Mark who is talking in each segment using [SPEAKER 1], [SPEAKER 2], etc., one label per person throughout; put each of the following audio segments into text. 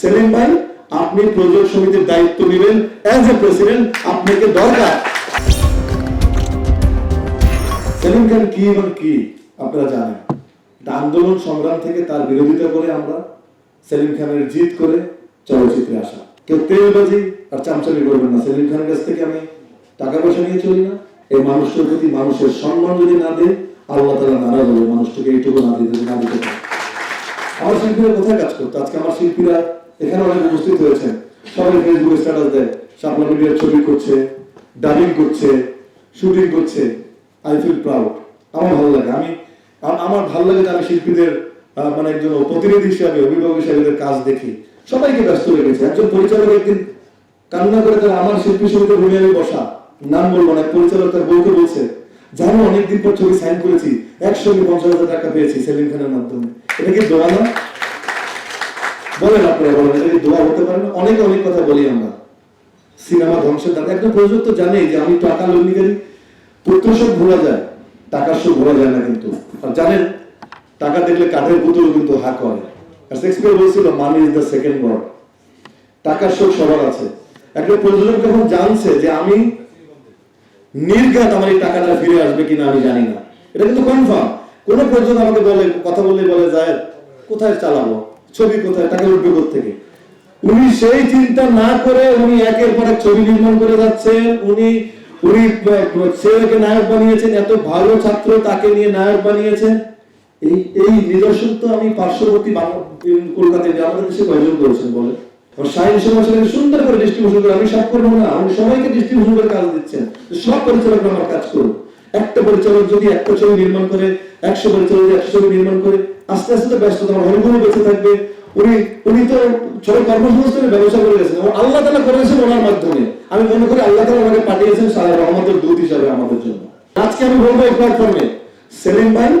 [SPEAKER 1] সেলিম ভাই, আপনি প্রযোজক সমিতির দায়িত্ব নেবেন। অ্যাজ এ প্রেসিডেন্ট আপনাকে দরকার। সেলিম খান কি এবং কি, আপনারা জানেন। আন্দোলন সংগ্রাম থেকে তার বিরোধিতা করে আমরা সেলিম খানের জিত করে চলচ্চিত্রে আসা। কেউ তেলবাজি আর চামচামি করবেন না। সেলিম খানের কাছ থেকে আমি টাকা পয়সা নিয়ে চলি না। এই মানুষের প্রতি মানুষের সম্মান যদি না দেয় আল্লাহ তালা নারাজ হবে মানুষটাকে এইটুকু না দিতে না দিতে আমার শিল্পীরা কোথায় কাজ করতো? আজকে আমার শিল্পীরা এখানে অনেক উপস্থিত হয়েছেন। সবাই ফেসবুকে স্ট্যাটাস দেয়। শাপলা মিডিয়ার ছবি করছে ডাবিং করছে শুটিং করছে। আই ফিল প্রাউড আমার ভালো লাগে। আমি আমার ভালো লাগে যে আমি শিল্পীদের মানে একজন প্রতিনিধি হিসাবে, অভিভাবক হিসাবে কাজ দেখি। সবাইকে ব্যস্ত রেখেছে। একজন পরিচালক একদিন কান্না করে তারা আমার শিল্পী সমিতি রুমে আমি বসা। নাম বলব না পরিচালক তার বউকে বলছে, জানো, অনেকদিন পর ছবি সাইন করেছি। একসঙ্গে পঞ্চাশ হাজার টাকা পেয়েছি সেলিম খানের মাধ্যমে। এটা কি দোয়া না? বলেন আপনারা বলেন এটা দোয়া হতে পারে না অনেকে অনেক কথা বলি আমরা। সিনেমা ধ্বংসের দাম। একদম প্রযোজক তো জানেই যে আমি টাকা লগ্নিকারী পুত্র সব ভোলা যায়। টাকার সব ভোলা যায় না কিন্তু। আর জানেন, টাকা দেখলে কাঠের পুতুল কিন্তু হা করে। আর শেক্সপিয়ার বলছিল money is the second god টাকার শোক সবার আছে। একটা প্রযোজক যখন জানছে যে আমি নির্ঘাত আমার এই টাকাটা ফিরে আসবে কিনা, আমি জানি না। এটা কিন্তু কনফার্ম কোন প্রযোজক আমাকে বলে, কথা বললে বলে যায় কোথায় চালাবো? ছবি কোথায়? টাকা উঠবে থেকে? উনি সেই চিন্তা না করে উনি একের পর এক ছবি নির্মাণ করে যাচ্ছেন। উনি উনি ছেলেকে নায়ক বানিয়েছেন, এত ভালো ছাত্র তাকে নিয়ে নায়ক বানিয়েছেন। এই এই নিদর্শন তো আমি পার্শ্ববর্তী কলকাতায় আমাদের দেশে কয়জন করেছেন বলে শাহিন সমাজকে সুন্দর করে ডিস্ট্রিবিউশন করে আমি সব করব না, আমি সবাইকে ডিস্ট্রিবিউশন করে কাজ দিচ্ছেন। সব পরিচালক আমার কাজ করুন একটা পরিচালক যদি একটা ছবি নির্মাণ করে, একশো পরিচালক যদি একশো ছবি নির্মাণ করে, আস্তে আস্তে তো ব্যস্ততা আমার বেঁচে থাকবে। উনি উনি তো কর্মসংস্থানের ব্যবসা করে গেছেন। আল্লাহ তালা করেছেন ওনার মাধ্যমে। আমি মনে করি আল্লাহ তালা পাঠিয়েছেন সারা রহমতের দূত হিসাবে আমাদের জন্য। আজকে আমি বলব এই প্ল্যাটফর্মে সেলিম ভাই,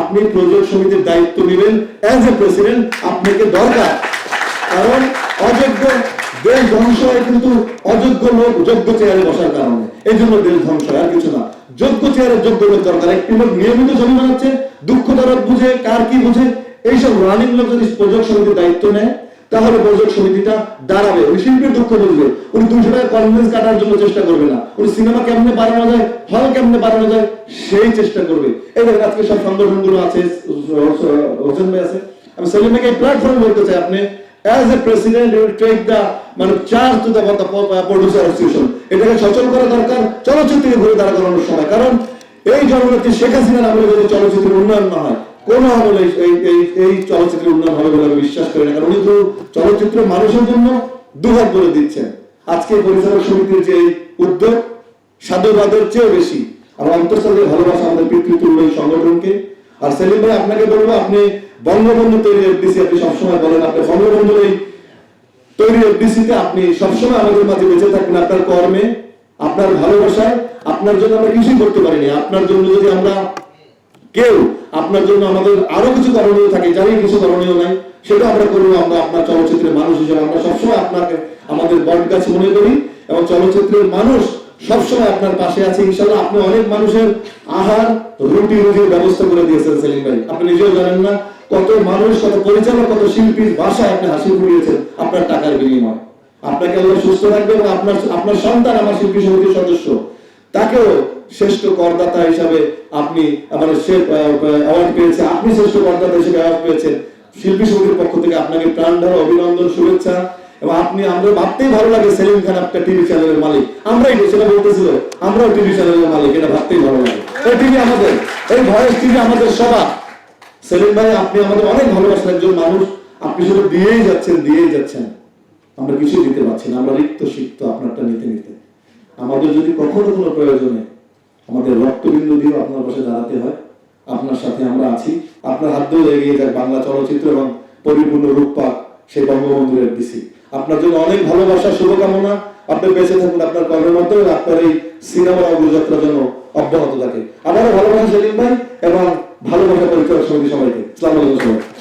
[SPEAKER 1] আপনি প্রযোজক সমিতির দায়িত্ব নেবেন। অ্যাজ এ প্রেসিডেন্ট আপনাকে দরকার। কারণ অযোগ্য দেশ ধ্বংস হয় কিন্তু অযোগ্য লোক যোগ্য চেয়ারে বসার কারণে। এই জন্য দেশ ধ্বংস হয়, আর কিছু না। যোগ্য চেয়ারে যোগ্য লোক দরকার। একটি লোক নিয়মিত জমি বানাচ্ছে দুঃখ দরদ বুঝে, কার কি বুঝে? এইসব রানিং লোক যদি প্রযোজক সমিতির দায়িত্ব নেয়, তাহলে প্রযোজক সমিতিটা দাঁড়াবে। ওই শিল্পীর দুঃখ বুঝবে। উনি দুশো টাকা কনভেন্স কাটার জন্য চেষ্টা করবে না। উনি সিনেমা কেমনে বাড়ানো যায়, হল কেমনে বাড়ানো যায়, সেই চেষ্টা করবে। এই দেখেন আজকে সব সংগঠনগুলো আছে হোসেন ভাই আছে। আমি সেলিম ভাইকে প্ল্যাটফর্ম বলতে চাই, আপনি as a president you take the মানে charge to the producer association এটাকে সচল করা দরকার চলচ্চিত্রকে ঘুরে দাঁড়া করানোর সময়। কারণ এই জননেত্রী শেখ হাসিনার আমলে যদি চলচ্চিত্রের উন্নয়ন না হয়, কোন আমলে এই- এই এই চলচ্চিত্রের উন্নয়ন হবে বলে আমি বিশ্বাস করি না। কারণ উনি তো চলচ্চিত্র মানুষের জন্য দুহাত করে দিচ্ছেন। আজকে পরিচালক সমিতির যে উদ্যোগ, সাধুবাদের চেয়েও বেশি। আর অন্তঃস্থলের ভালোবাসা আমাদের পিতৃতুল্য সংগঠনকে। আর সেলিম ভাই, আপনাকে বলব, আপনি বঙ্গবন্ধু তৈরি এফডিসি আপনি সবসময় বলেন, আপনি বঙ্গবন্ধুর এই তৈরি এফডিসিতে আপনি সবসময় আমাদের মাঝে বেঁচে থাকবেন, আপনার কর্মে, আপনার ভালোবাসায়, আপনার জন্য আমরা কিছুই করতে পারিনি, আপনার জন্য যদি আমরা কেউ, আপনার জন্য আমাদের আরও কিছু করণীয় থাকে জানি কিছু করণীয় নাই, সেটা আমরা করব, আমরা আপনার চলচ্চিত্রের মানুষ হিসেবে, আমরা সবসময় আপনাকে, আমাদের বট গাছ মনে করি, এবং চলচ্চিত্রের মানুষ সবসময় আপনার পাশে আছে ইনশাল্লাহ আপনি অনেক মানুষের আহার, রুটি রুটির ব্যবস্থা করে দিয়েছেন, সেলিম ভাই। আপনি নিজেও জানেন না কত মানুষ, কত পরিচালক, কত শিল্পীর ভাষায় আপনি হাসি ফুটিয়েছেন আপনার টাকার বিনিময়। আপনাকে আল্লাহ সুস্থ রাখবে এবং আপনার আপনার সন্তান আমার শিল্পী সমিতির সদস্য। তাকেও শ্রেষ্ঠ করদাতা হিসাবে আপনি আমার সে অ্যাওয়ার্ড পেয়েছে আপনি শ্রেষ্ঠ করদাতা হিসেবে অ্যাওয়ার্ড পেয়েছেন। শিল্পী সমিতির পক্ষ থেকে আপনাকে প্রাণ ঢালা অভিনন্দন, শুভেচ্ছা। এবং আপনি, আমরা ভাবতেই ভালো লাগে সেলিম খান একটা টিভি চ্যানেলের মালিক। আমরাই সেটা বলতেছিল। আমরাও টিভি চ্যানেলের মালিক, এটা ভাবতেই ভালো লাগে। এই টিভি আমাদের, এই ভয়েস টিভি আমাদের সবার। সেলিম ভাই, আপনি আমাদের অনেক ভালোবাসেন একজন মানুষ আপনি শুধু দিয়েই যাচ্ছেন দিয়েই যাচ্ছেন। আমরা কিছুই দিতে পারছি না, আমরা রিক্ত সিক্ত আপনারটা নিতে নিতে। আমাদের যদি কখনো কোনো প্রয়োজনে আমাদের রক্তবিন্দু দিয়েও আপনার পাশে দাঁড়াতে হয়, আপনার সাথে আমরা আছি। আপনার হাত ধরে এগিয়ে যাক বাংলা চলচ্চিত্র এবং পরিপূর্ণ রূপ পাক সেই বঙ্গবন্ধুর দিছি আপনার জন্য অনেক ভালোবাসা, শুভকামনা। আপনি বেঁচে থাকুন, আপনার কর্মের মাধ্যমে আপনার এই সিনেমা অগ্রযাত্রার জন্য অব্যাহত থাকে। আবারও ভালোবাসা সেলিম ভাই, এবং ভালোবাসা পরিচালক সঙ্গে সবাইকে সালাম আলাইকুম